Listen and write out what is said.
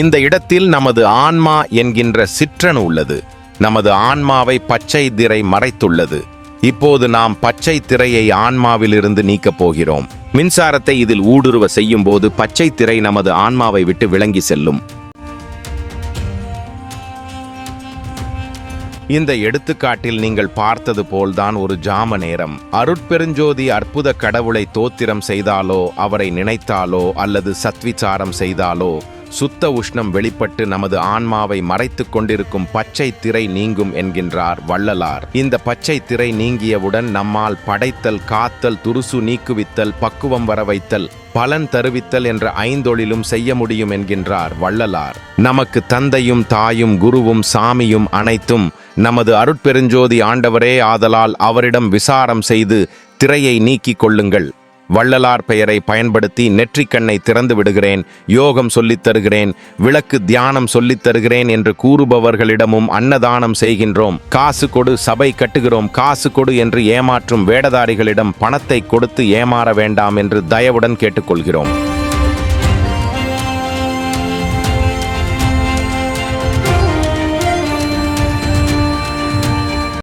இந்த இடத்தில் நமது ஆன்மா என்கின்ற சிற்றணு உள்ளது. நமது ஆன்மாவை பச்சை திரை மறைத்துள்ளது. இப்போது நாம் பச்சை திரையை ஆன்மாவிலிருந்து நீக்கப் போகிறோம். மின்சாரத்தை இதில் ஊடுருவ செய்யும் போது பச்சை திரை நமது ஆன்மாவை விட்டு விளங்கி செல்லும். இந்த எடுத்துக்காட்டில் நீங்கள் பார்த்தது போல்தான் ஒரு ஜாம நேரம். அருட்பெருஞ்சோதி அற்புத கடவுளை தோத்திரம் செய்தாலோ அவரை நினைத்தாலோ அல்லது சத்விச்சாரம் செய்தாலோ சுத்த உஷ்ணம் வெளிப்பட்டு நமது ஆன்மாவை மறைத்துக் கொண்டிருக்கும் பச்சை திரை நீங்கும் என்கின்றார் வள்ளலார். இந்த பச்சை திரை நீங்கியவுடன் நம்மால் படைத்தல் காத்தல் துருசு நீக்குவித்தல் பக்குவம் வர வைத்தல் பலன் தருவித்தல் என்ற ஐந்தொழிலும் செய்ய முடியும் என்கின்றார் வள்ளலார். நமக்கு தந்தையும் தாயும் குருவும் சாமியும் அனைத்தும் நமது அருட்பெருஞ்சோதி ஆண்டவரே ஆதலால் அவரிடம் விசாரம் செய்து திரையை நீக்கிக் கொள்ளுங்கள். வள்ளலார் பெயரை பயன்படுத்தி நெற்றிக்கண்ணை திறந்து விடுகிறேன் யோகம் சொல்லித் தருகிறேன் விளக்கு தியானம் சொல்லித் தருகிறேன் என்று கூறுபவர்களிடமும் அன்னதானம் செய்கின்றோம். காசு கொடு சபை கட்டுகிறோம். காசு கொடு என்று ஏமாற்றும் வேடதாரிகளிடம் பணத்தை கொடுத்து ஏமாற வேண்டாம் என்று தயவுடன் கேட்டுக்கொள்கிறோம்.